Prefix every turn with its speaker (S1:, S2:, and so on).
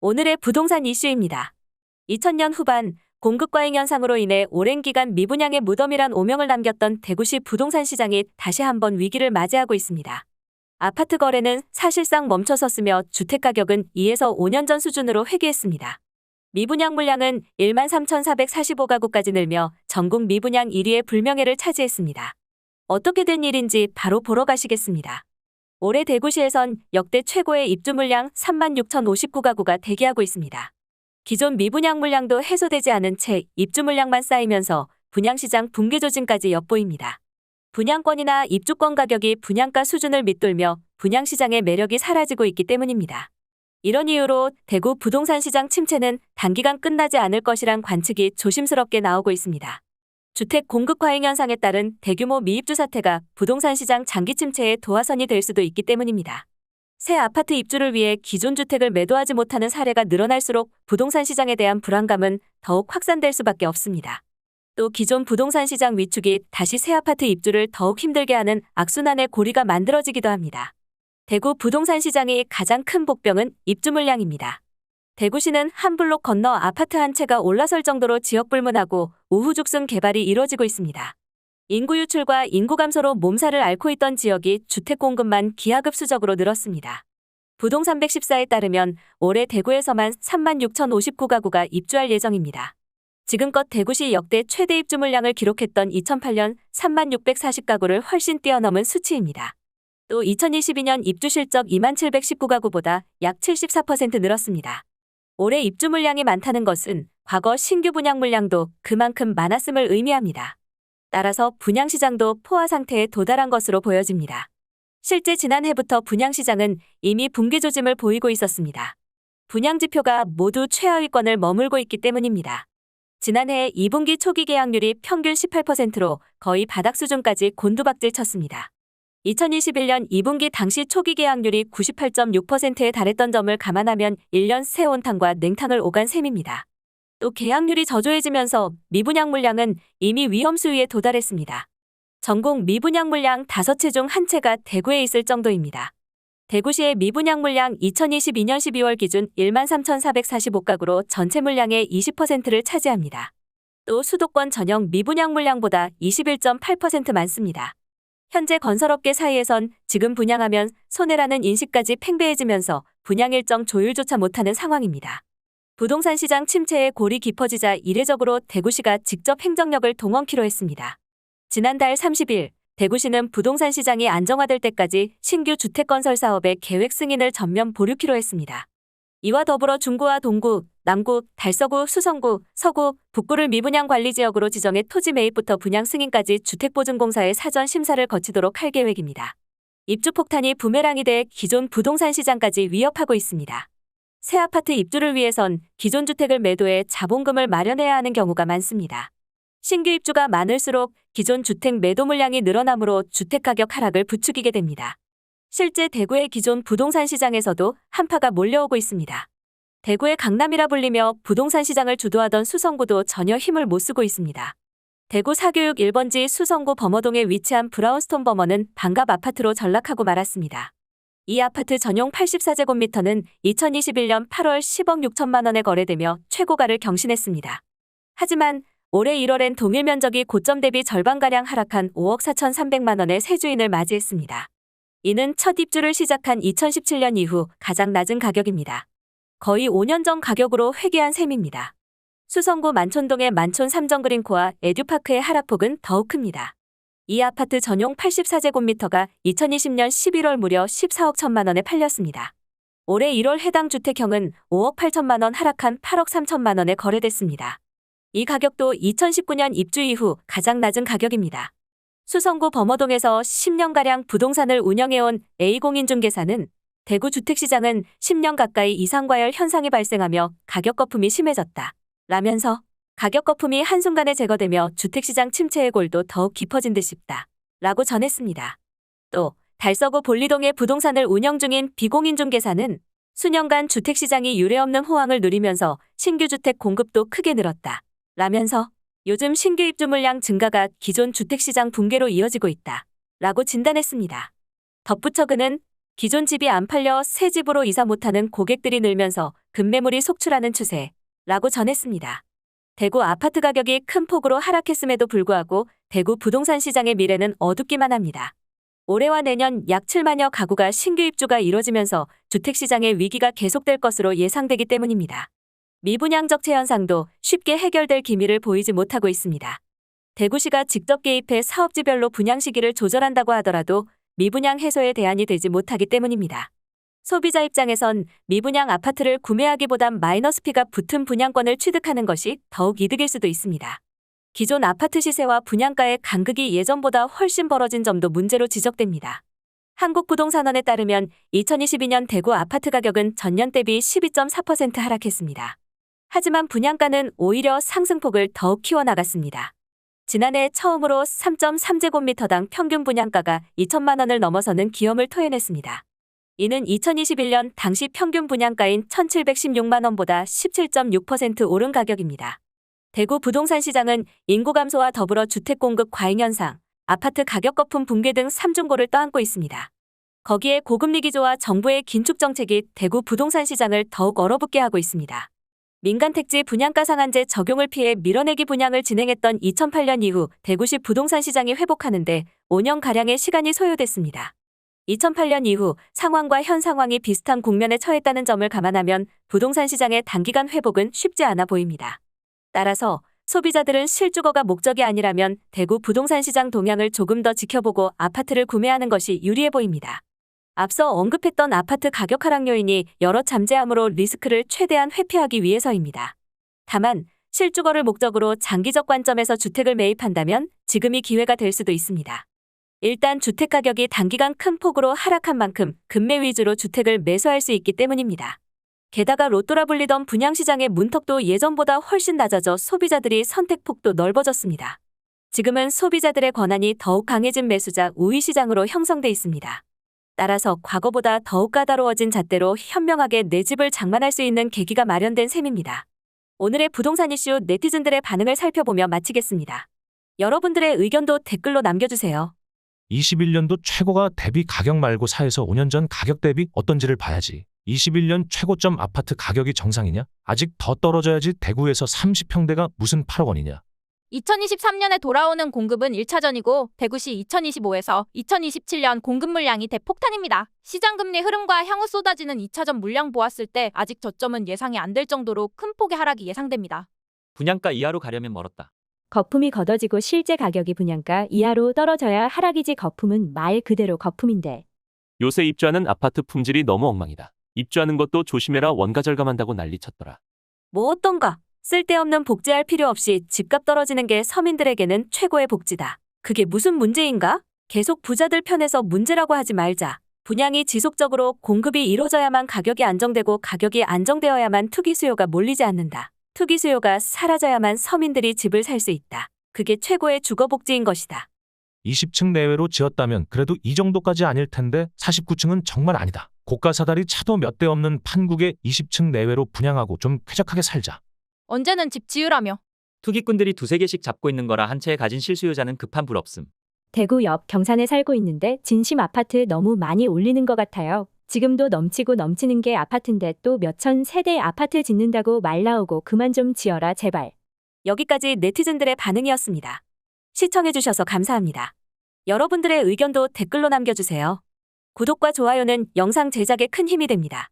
S1: 오늘의 부동산 이슈입니다. 2000년 후반 공급 과잉 현상으로 인해 오랜 기간 미분양의 무덤이란 오명을 남겼던 대구시 부동산 시장이 다시 한번 위기를 맞이하고 있습니다. 아파트 거래는 사실상 멈춰섰으며 주택 가격은 2에서 5년 전 수준으로 회귀했습니다. 미분양 물량은 1만 3,445가구까지 늘며 전국 미분양 1위의 불명예를 차지했습니다. 어떻게 된 일인지 바로 보러 가시겠습니다. 올해 대구시에선 역대 최고의 입주 물량 3만 6,059가구가 대기하고 있습니다. 기존 미분양 물량도 해소되지 않은 채 입주 물량만 쌓이면서 분양시장 붕괴 조짐까지 엿보입니다. 분양권이나 입주권 가격이 분양가 수준을 밑돌며 분양시장의 매력이 사라지고 있기 때문입니다. 이런 이유로 대구 부동산 시장 침체는 단기간 끝나지 않을 것이란 관측이 조심스럽게 나오고 있습니다. 주택 공급 과잉 현상에 따른 대규모 미입주 사태가 부동산 시장 장기 침체의 도화선이 될 수도 있기 때문입니다. 새 아파트 입주를 위해 기존 주택을 매도하지 못하는 사례가 늘어날수록 부동산 시장에 대한 불안감은 더욱 확산될 수밖에 없습니다. 또 기존 부동산 시장 위축이 다시 새 아파트 입주를 더욱 힘들게 하는 악순환의 고리가 만들어지기도 합니다. 대구 부동산 시장의 가장 큰 복병은 입주 물량입니다. 대구시는 한 블록 건너 아파트 한 채가 올라설 정도로 지역 불문하고 우후죽순 개발이 이뤄지고 있습니다. 인구 유출과 인구 감소로 몸살을 앓고 있던 지역이 주택 공급만 기하급수적으로 늘었습니다. 부동산 114에 따르면 올해 대구에서만 3만 6,059가구가 입주할 예정입니다. 지금껏 대구시 역대 최대 입주 물량을 기록했던 2008년 3만 640가구를 훨씬 뛰어넘은 수치입니다. 또 2022년 입주 실적 2만 719가구보다 약 74% 늘었습니다. 올해 입주 물량이 많다는 것은 과거 신규 분양 물량도 그만큼 많았음을 의미합니다. 따라서 분양 시장도 포화 상태에 도달한 것으로 보여집니다. 실제 지난해부터 분양 시장은 이미 붕괴 조짐을 보이고 있었습니다. 분양 지표가 모두 최하위권을 머물고 있기 때문입니다. 지난해 2분기 초기 계약률이 평균 18%로 거의 바닥 수준까지 곤두박질 쳤습니다. 2021년 2분기 당시 초기 계약률이 98.6%에 달했던 점을 감안하면 1년 새 온탕과 냉탕을 오간 셈입니다. 또 계약률이 저조해지면서 미분양 물량은 이미 위험 수위에 도달했습니다. 전국 미분양 물량 5채 중 1채가 대구에 있을 정도입니다. 대구시의 미분양 물량 2022년 12월 기준 1만 3,445가구로 전체 물량의 20%를 차지합니다. 또 수도권 전형 미분양 물량보다 21.8% 많습니다. 현재 건설업계 사이에선 지금 분양하면 손해라는 인식까지 팽배해지면서 분양 일정 조율조차 못하는 상황입니다. 부동산 시장 침체의 골이 깊어지자 이례적으로 대구시가 직접 행정력을 동원키로 했습니다. 지난달 30일 대구시는 부동산 시장이 안정화될 때까지 신규 주택 건설 사업의 계획 승인을 전면 보류키로 했습니다. 이와 더불어 중구와 동구, 남구, 달서구, 수성구, 서구, 북구를 미분양 관리 지역으로 지정해 토지 매입부터 분양 승인까지 주택보증공사의 사전 심사를 거치도록 할 계획입니다. 입주 폭탄이 부메랑이 돼 기존 부동산 시장까지 위협하고 있습니다. 새 아파트 입주를 위해선 기존 주택을 매도해 자본금을 마련해야 하는 경우가 많습니다. 신규 입주가 많을수록 기존 주택 매도 물량이 늘어나므로 주택 가격 하락을 부추기게 됩니다. 실제 대구의 기존 부동산 시장에서도 한파가 몰려오고 있습니다. 대구의 강남이라 불리며 부동산 시장을 주도하던 수성구도 전혀 힘을 못 쓰고 있습니다. 대구 사교육 1번지 수성구 범어동에 위치한 브라운스톤 범어는 반갑 아파트로 전락하고 말았습니다. 이 아파트 전용 84제곱미터는 2021년 8월 10억 6천만 원에 거래되며 최고가를 경신했습니다. 하지만 올해 1월엔 동일 면적이 고점 대비 절반가량 하락한 5억 4천3백만 원의 새 주인을 맞이했습니다. 이는 첫 입주를 시작한 2017년 이후 가장 낮은 가격입니다. 거의 5년 전 가격으로 회귀한 셈입니다. 수성구 만촌동의 만촌 삼정그린코와 에듀파크의 하락폭은 더욱 큽니다. 이 아파트 전용 84제곱미터가 2020년 11월 무려 14억 1천만 원에 팔렸습니다. 올해 1월 해당 주택형은 5억 8천만 원 하락한 8억 3천만 원에 거래됐습니다. 이 가격도 2019년 입주 이후 가장 낮은 가격입니다. 수성구 범어동에서 10년가량 부동산을 운영해온 A공인중개사는 대구 주택시장은 10년 가까이 이상과열 현상이 발생하며 가격 거품이 심해졌다. 라면서 가격 거품이 한순간에 제거되며 주택시장 침체의 골도 더욱 깊어진 듯 싶다. 라고 전했습니다. 또 달서구 볼리동의 부동산을 운영 중인 비공인중개사는 수년간 주택시장이 유례없는 호황을 누리면서 신규 주택 공급도 크게 늘었다. 라면서 요즘 신규 입주 물량 증가가 기존 주택시장 붕괴로 이어지고 있다. 라고 진단했습니다. 덧붙여 그는 기존 집이 안 팔려 새 집으로 이사 못하는 고객들이 늘면서 급매물이 속출하는 추세라고 전했습니다. 대구 아파트 가격이 큰 폭으로 하락했음에도 불구하고 대구 부동산 시장의 미래는 어둡기만 합니다. 올해와 내년 약 7만여 가구가 신규 입주가 이뤄지면서 주택시장의 위기가 계속될 것으로 예상되기 때문입니다. 미분양 적체 현상도 쉽게 해결될 기미를 보이지 못하고 있습니다. 대구시가 직접 개입해 사업지별로 분양 시기를 조절한다고 하더라도 미분양 해소에 대안이 되지 못하기 때문입니다. 소비자 입장에선 미분양 아파트를 구매하기보단 마이너스 피가 붙은 분양권을 취득하는 것이 더욱 이득일 수도 있습니다. 기존 아파트 시세와 분양가의 간극이 예전보다 훨씬 벌어진 점도 문제로 지적됩니다. 한국부동산원에 따르면 2022년 대구 아파트 가격은 전년 대비 12.4% 하락했습니다. 하지만 분양가는 오히려 상승폭을 더욱 키워나갔습니다. 지난해 처음으로 3.3제곱미터당 평균 분양가가 2천만 원을 넘어서는 기염을 토해냈습니다. 이는 2021년 당시 평균 분양가인 1,716만 원보다 17.6% 오른 가격입니다. 대구 부동산 시장은 인구 감소와 더불어 주택 공급 과잉 현상, 아파트 가격 거품 붕괴 등 3중고를 떠안고 있습니다. 거기에 고금리 기조와 정부의 긴축 정책이 대구 부동산 시장을 더욱 얼어붙게 하고 있습니다. 민간 택지 분양가 상한제 적용을 피해 밀어내기 분양을 진행했던 2008년 이후 대구시 부동산 시장이 회복하는데 5년가량의 시간이 소요됐습니다. 2008년 이후 상황과 현 상황이 비슷한 국면에 처했다는 점을 감안하면 부동산 시장의 단기간 회복은 쉽지 않아 보입니다. 따라서 소비자들은 실주거가 목적이 아니라면 대구 부동산 시장 동향을 조금 더 지켜보고 아파트를 구매하는 것이 유리해 보입니다. 앞서 언급했던 아파트 가격 하락 요인이 여러 잠재함으로 리스크를 최대한 회피하기 위해서입니다. 다만 실주거를 목적으로 장기적 관점에서 주택을 매입한다면 지금이 기회가 될 수도 있습니다. 일단 주택 가격이 단기간 큰 폭으로 하락한 만큼 급매 위주로 주택을 매수할 수 있기 때문입니다. 게다가 로또라 불리던 분양시장의 문턱도 예전보다 훨씬 낮아져 소비자들이 선택폭도 넓어졌습니다. 지금은 소비자들의 권한이 더욱 강해진 매수자 우위 시장으로 형성돼 있습니다. 따라서 과거보다 더욱 까다로워진 잣대로 현명하게 내 집을 장만할 수 있는 계기가 마련된 셈입니다. 오늘의 부동산 이슈 네티즌들의 반응을 살펴보며 마치겠습니다. 여러분들의 의견도 댓글로 남겨주세요.
S2: 21년도 최고가 대비 가격 말고 4에서 5년 전 가격 대비 어떤지를 봐야지. 21년 최고점 아파트 가격이 정상이냐? 아직 더 떨어져야지 대구에서 30평대가 무슨 8억 원이냐?
S3: 2023년에 돌아오는 공급은 1차전이고 대구시 2025에서 2027년 공급 물량이 대폭탄입니다. 시장 금리 흐름과 향후 쏟아지는 2차전 물량 보았을 때 아직 저점은 예상이 안 될 정도로 큰 폭의 하락이 예상됩니다.
S4: 분양가 이하로 가려면 멀었다.
S5: 거품이 걷어지고 실제 가격이 분양가 이하로 떨어져야 하락이지 거품은 말 그대로 거품인데
S6: 요새 입주하는 아파트 품질이 너무 엉망이다. 입주하는 것도 조심해라 원가 절감한다고 난리 쳤더라.
S1: 뭐 어떤가? 쓸데없는 복지할 필요 없이 집값 떨어지는 게 서민들에게는 최고의 복지다. 그게 무슨 문제인가? 계속 부자들 편에서 문제라고 하지 말자. 분양이 지속적으로 공급이 이루어져야만 가격이 안정되고 가격이 안정되어야만 투기 수요가 몰리지 않는다. 투기 수요가 사라져야만 서민들이 집을 살 수 있다. 그게 최고의 주거 복지인 것이다.
S2: 20층 내외로 지었다면 그래도 이 정도까지 아닐 텐데 49층은 정말 아니다. 고가 사다리 차도 몇 대 없는 판국에 20층 내외로 분양하고 좀 쾌적하게 살자.
S3: 언제는 집 지으라며.
S4: 투기꾼들이 두세 개씩 잡고 있는 거라 한 채에 가진 실수요자는 급한 불 없음.
S5: 대구 옆 경산에 살고 있는데 진심 아파트 너무 많이 올리는 것 같아요. 지금도 넘치고 넘치는 게 아파트인데 또 몇천 세대 아파트 짓는다고 말 나오고 그만 좀 지어라 제발.
S1: 여기까지 네티즌들의 반응이었습니다. 시청해주셔서 감사합니다. 여러분들의 의견도 댓글로 남겨주세요. 구독과 좋아요는 영상 제작에 큰 힘이 됩니다.